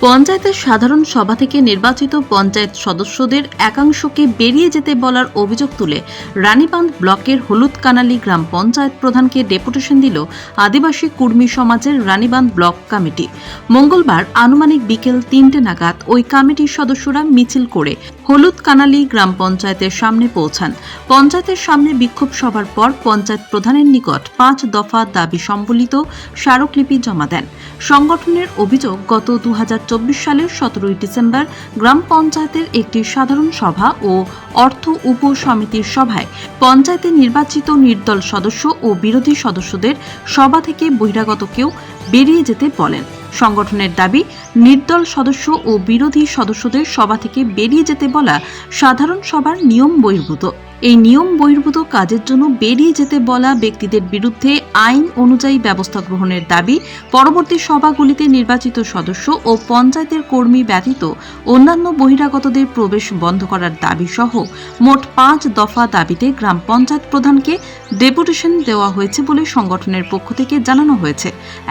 পঞ্চায়েতের সাধারণ সভা থেকে নির্বাচিত পঞ্চায়েত সদস্যদের একাংশকে বেরিয়ে যেতে বলার অভিযোগ তুলে রানীবাঁধ ব্লকের হলুদ কানালি গ্রাম পঞ্চায়েত প্রধানকে ডেপুটেশন দিল আদিবাসী কুর্মী সমাজের রানীবাঁধ ব্লক কমিটি। মঙ্গলবার আনুমানিক বিকেল তিনটে নাগাদ ওই কমিটির সদস্যরা মিছিল করে হলুদকানালী গ্রাম পঞ্চায়েতের সামনে পৌঁছান। পঞ্চায়েতের সামনে বিক্ষোভ সভার পর পঞ্চায়েত প্রধানের নিকট পাঁচ দফা দাবি সম্বলিত স্মারকলিপি জমা দেন। সংগঠনের অভিযোগ, গত দু হাজার চব্বিশ সালের সতেরোই ডিসেম্বর গ্রাম পঞ্চায়েতের একটি সাধারণ সভা ও অর্থ উপ সমিতির সভায় পঞ্চায়েতে নির্বাচিত নির্দল সদস্য ও বিরোধী সদস্যদের সভা থেকে বহিরাগত কেউ বেরিয়ে যেতে বলেন। সংগঠনের দাবি, নির্দল সদস্য ও বিরোধী সদস্যদের সভা থেকে বেরিয়ে যেতে বলা সাধারণ সভার নিয়ম বহির্ভূত। এই নিয়ম বহির্ভূত কাজের জন্য বেরিয়ে যেতে বলা ব্যক্তিদের বিরুদ্ধে আইন অনুযায়ী ব্যবস্থা গ্রহণের দাবি পরবর্তী সভাগুলিতে নির্বাচিত সদস্য ও পঞ্চায়েতের কর্মী ব্যতীত অন্যান্য বহিরাগতদের প্রবেশ বন্ধ করার দাবি সহ মোট পাঁচ দফা দাবিতে গ্রাম পঞ্চায়েত প্রধানকে ডেপুটেশন দেওয়া হয়েছে বলে সংগঠনের পক্ষ থেকে জানানো হয়েছে।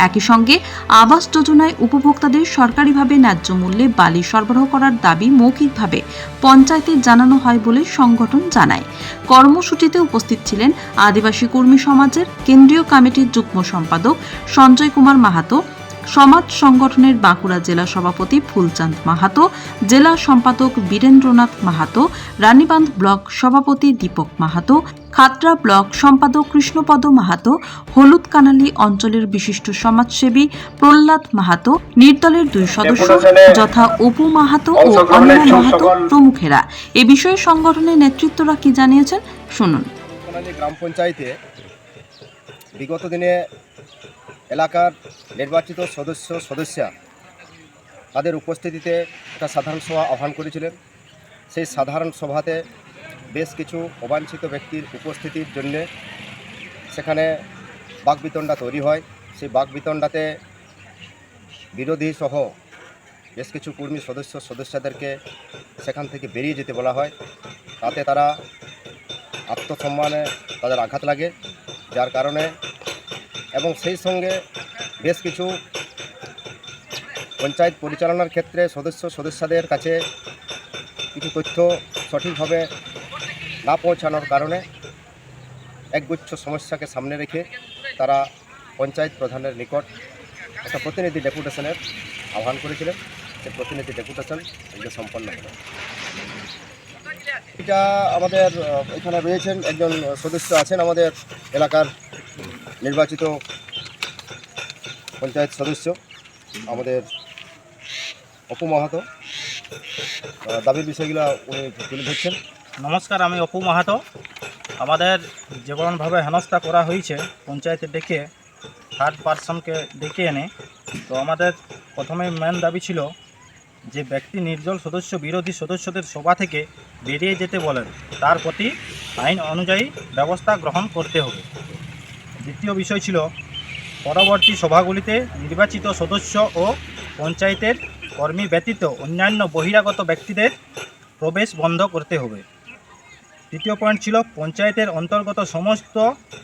একই সঙ্গে আবাস যোজনায় উপভোক্তাদের সরকারিভাবে ন্যায্য মূল্যে বালি সরবরাহ করার দাবি মৌখিকভাবে পঞ্চায়েতে জানানো হয় বলে সংগঠন জানায়। কর্মসূচিতে উপস্থিত ছিলেন আদিবাসী কর্মী সমাজের কেন্দ্রীয় কমিটির যুগ্ম সম্পাদক সঞ্জয় কুমার মাহাতো সমাজ সংগঠনের বাঁকুড়া জেলা সভাপতি ফুলচাঁদ মাহাতো জেলা সম্পাদক বীরেন্দ্রনাথ মাহাতো রানীবাঁধ ব্লক সভাপতি দীপক মাহাতো খাতড়া ব্লক সম্পাদক কৃষ্ণপদ মাহাতো হলুদ কানালী অঞ্চলের বিশিষ্ট সমাজসেবী প্রহ্লাদ মাহাতো নির্দলের দুই সদস্য যথা অপু মাহাতো ও অনিমা মাহাতো প্রমুখেরা। এ বিষয়ে সংগঠনের নেতৃত্বরা কি জানিয়েছেন? শুনুন। গ্রাম পঞ্চায়েতে বিগত দিনে এলাকার নির্বাচিত সদস্য, সদস্যা তাদের উপস্থিতিতে একটা সাধারণ সভা আহ্বান করেছিলেন। সেই সাধারণ সভাতে বেশ কিছু অবাঞ্ছিত ব্যক্তির উপস্থিতির জন্যে সেখানে বাকবিতণ্ডা তৈরি হয়। সেই বাকবিতণ্ডাতে বিরোধী সহ বেশ কিছু কর্মী সদস্য, সদস্যদেরকে সেখান থেকে বেরিয়ে যেতে বলা হয়। তাতে তারা আত্মসম্মানে তাদের আঘাত লাগে। যার কারণে এবং সেই সঙ্গে বেশ কিছু পঞ্চায়েত পরিচালনার ক্ষেত্রে সদস্য সদস্যদের কাছে কিছু তথ্য সঠিকভাবে না পৌঁছানোর কারণে একগুচ্ছ সমস্যাকে সামনে রেখে তারা পঞ্চায়েত প্রধানের নিকট একটা প্রতিনিধি ডেপুটেশনের আহ্বান করেছিলেন। সেই প্রতিনিধি ডেপুটেশন আজকে সম্পন্ন হলো। এটা আমাদের এখানে রয়েছেন একজন সদস্য আছেন আমাদের এলাকার নির্বাচিত পঞ্চায়েত সদস্য আমাদের অপু মাহাতো। দাবির বিষয়গুলো উনি তুলে ধরছেন। নমস্কার, আমি অপু মাহাতো। আমাদের যেমনভাবে হেনস্থা করা হয়েছে পঞ্চায়েতে ডেকে থার্ড পার্সনকে ডেকে এনে, তো আমাদের প্রথমে মেন দাবি ছিল যে ব্যক্তি নির্জল সদস্য, বিরোধী সদস্যদের সভা থেকে বেরিয়ে যেতে বলেন। তার প্রতি আইন অনুযায়ী ব্যবস্থা গ্রহণ করতে হবে। দ্বিতীয় বিষয় ছিল, পরবর্তী সভাগুলিতে নির্বাচিত সদস্য ও পঞ্চায়েতের কর্মী ব্যতীত অন্যান্য বহিরাগত ব্যক্তিদের প্রবেশ বন্ধ করতে হবে। তৃতীয় পয়েন্ট ছিল, পঞ্চায়েতের অন্তর্গত সমস্ত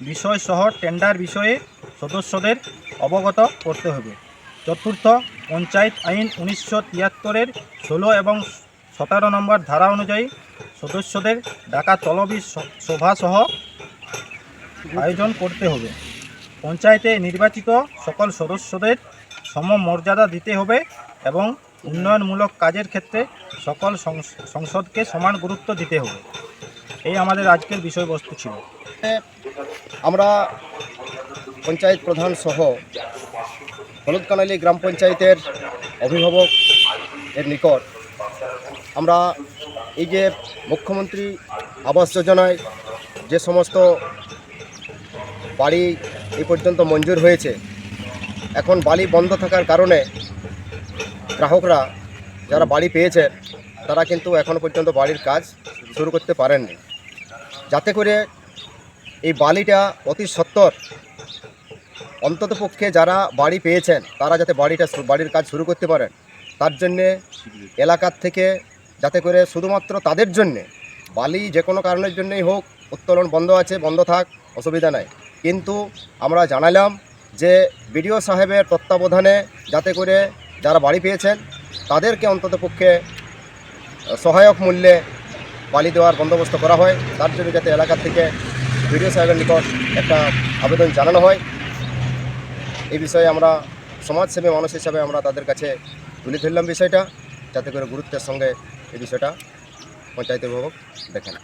বিষয় সহ টেন্ডার বিষয়ে সদস্যদের অবগত করতে হবে। চতুর্থ, পঞ্চায়েত আইন উনিশশো তিয়াত্তরের ষোলো এবং সতেরো নম্বর ধারা অনুযায়ী সদস্যদের ডাকা তলবি সভাসহ আয়োজন করতে হবে। পঞ্চায়েতে নির্বাচিত সকল সদস্যদের সমমর্যাদা দিতে হবে এবং উন্নয়নমূলক কাজের ক্ষেত্রে সকল সংসদকে সমান গুরুত্ব দিতে হবে। এই আমাদের আজকের বিষয়বস্তু ছিল। আমরা পঞ্চায়েত প্রধান সহ হলুদকানালী গ্রাম পঞ্চায়েতের অভিভাবক এর নিকট আমরা এই যে মুখ্যমন্ত্রী আবাস যোজনায় যে সমস্ত বাড়ি এই পর্যন্ত মঞ্জুর হয়েছে। এখন বাড়ি বন্ধ থাকার কারণে গ্রাহকরা যারা বাড়ি পেয়েছেন তারা কিন্তু এখনও পর্যন্ত বাড়ির কাজ শুরু করতে পারেননি। যাতে করে এই বালিটা অতি সত্বর অন্ততপক্ষে যারা বাড়ি পেয়েছেন, তারা যাতে বাড়িটা বাড়ির কাজ শুরু করতে পারেন। তার জন্যে এলাকার থেকে যাতে করে শুধুমাত্র তাদের জন্যে, বালি যে কোনো কারণের জন্যই হোক, উত্তোলন বন্ধ আছে, বন্ধ থাক, অসুবিধা নাই। কিন্তু আমরা জানালাম যে বিডিও সাহেবের তত্ত্বাবধানে যাতে করে যারা বাড়ি পেয়েছেন, তাদেরকে অন্তত পক্ষে সহায়ক মূল্যে পালি দেওয়ার বন্দোবস্ত করা হয়। তার জন্য যাতে এলাকা থেকে বিডিও সাহেবের নিকট একটা আবেদন জানানো হয়। এই বিষয়ে আমরা সমাজসেবী মানুষ হিসাবে আমরা তাদের কাছে তুলে ধরলাম বিষয়টা। যাতে করে গুরুত্বের সঙ্গে এই বিষয়টা পঞ্চায়েত অভিভাবক দেখেন।